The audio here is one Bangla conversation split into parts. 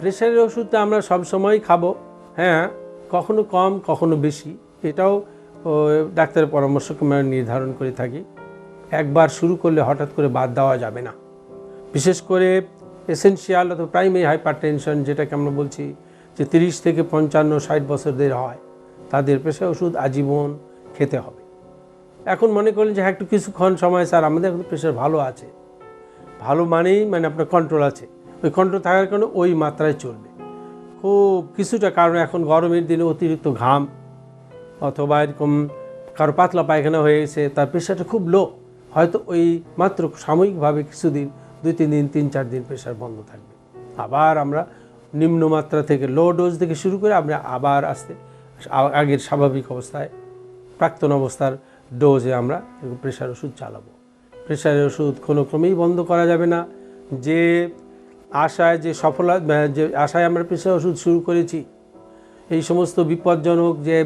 প্রেশারের ওষুধটা আমরা সব সময় খাব। হ্যাঁ কখনো কম, কখনো বেশি। এটাও ডাক্তারের পরামর্শক্রমে নির্ধারণ করে থাকি। একবার শুরু করলে হঠাৎ করে বাদ দেওয়া যাবে না। বিশেষ করে এসেনশিয়াল অথবা প্রাইমারি হাইপার টেনশন যেটাকে আমরা বলছি, যে তিরিশ থেকে পঞ্চান্ন, ষাট বছরদের হয়, তাদের প্রেশার ওষুধ আজীবন খেতে হবে। এখন মনে করলেন যে হ্যাঁ একটু কিছুক্ষণ সময় স্যার, আমাদের এখন প্রেশার ভালো আছে। ভালো মানেই মানে আপনার কন্ট্রোল আছে। ওই কন্ট্রোল থাকার কারণে ওই মাত্রায় চলবে। খুব কিছুটা কারণ এখন গরমের দিনে অতিরিক্ত ঘাম অথবা এরকম কারও পাতলা পায়খানা হয়ে গেছে, তার প্রেশারটা খুব লো হয়তো ওই মাত্র সাময়িকভাবে কিছুদিন, দুই, তিন দিন, তিন, চার দিন প্রেশার বন্ধ থাকবে। আবার আমরা নিম্নমাত্রা থেকে লো ডোজ থেকে শুরু করে আমরা আবার আসতে আগের স্বাভাবিক অবস্থায় প্রাক্তন অবস্থার ডোজে আমরা প্রেশার ওষুধ চালাবো। প্রেশারের ওষুধ কোনো ক্রমেই বন্ধ করা যাবে না। যে আশায়, যে সফল যে আশায় আমরা প্রেশার ওষুধ শুরু করেছি, এই সমস্ত বিপজ্জনক যে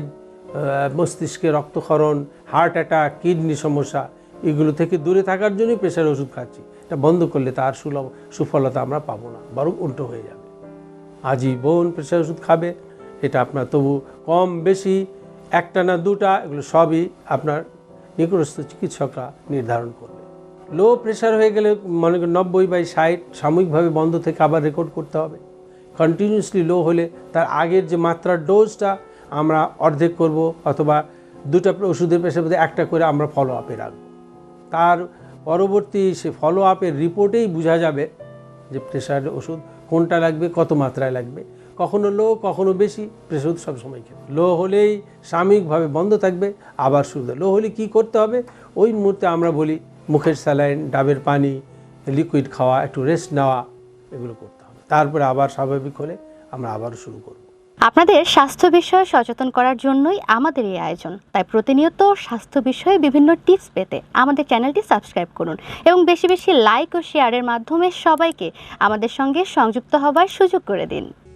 মস্তিষ্কে রক্তক্ষরণ হার্ট অ্যাটাক কিডনি সমস্যা, এগুলো থেকে দূরে থাকার জন্যই প্রেশার ওষুধ খাচ্ছি। এটা বন্ধ করলে তার সুলভ, সুফলতা আমরা পাবো না, বরং উল্টো হয়ে যাবে। আজীবন প্রেশার ওষুধ খাবে, এটা আপনার তবু কম বেশি একটা না দুটা, এগুলো সবই আপনার নিকটস্থ চিকিৎসকরা নির্ধারণ করবে। লো প্রেশার হয়ে গেলে মনে করেন নব্বই বাই ষাট সাময়িকভাবে বন্ধ থেকে আবার রেকর্ড করতে হবে। কন্টিনিউসলি লো হলে তার আগের যে মাত্রার ডোজটা আমরা অর্ধেক করব অথবা দুটা ওষুধের মধ্যে একটা করে আমরা ফলো আপে রাখব। তার পরবর্তী সে ফলো আপের রিপোর্টেই বোঝা যাবে যে প্রেশার ওষুধ কোনটা লাগবে, কত মাত্রায় লাগবে। কখনো লো, কখনো বেশি প্রেশার ওষুধ সবসময় খেতে। লো হলেই সাময়িকভাবে বন্ধ থাকবে, আবার শুরু লো হলে কি করতে হবে? ওই মুহূর্তে আমরা বলি মুখের স্যালাইন, ডাবের পানি লিকুইড খাওয়া, একটু রেস্ট নেওয়া, এগুলো করতে হবে। তারপরে আবার স্বাভাবিক হলে আমরা আবার শুরু করব। আপনাদের স্বাস্থ্য বিষয়ে সচেতন করার জন্যই আমাদের এই আয়োজন। তাই প্রতিনিয়ত স্বাস্থ্য বিষয়ে বিভিন্ন টিপস পেতে আমাদের চ্যানেলটি সাবস্ক্রাইব করুন এবং বেশি বেশি লাইক ও শেয়ারের মাধ্যমে সবাইকে আমাদের সঙ্গে সংযুক্ত হবার সুযোগ করে দিন।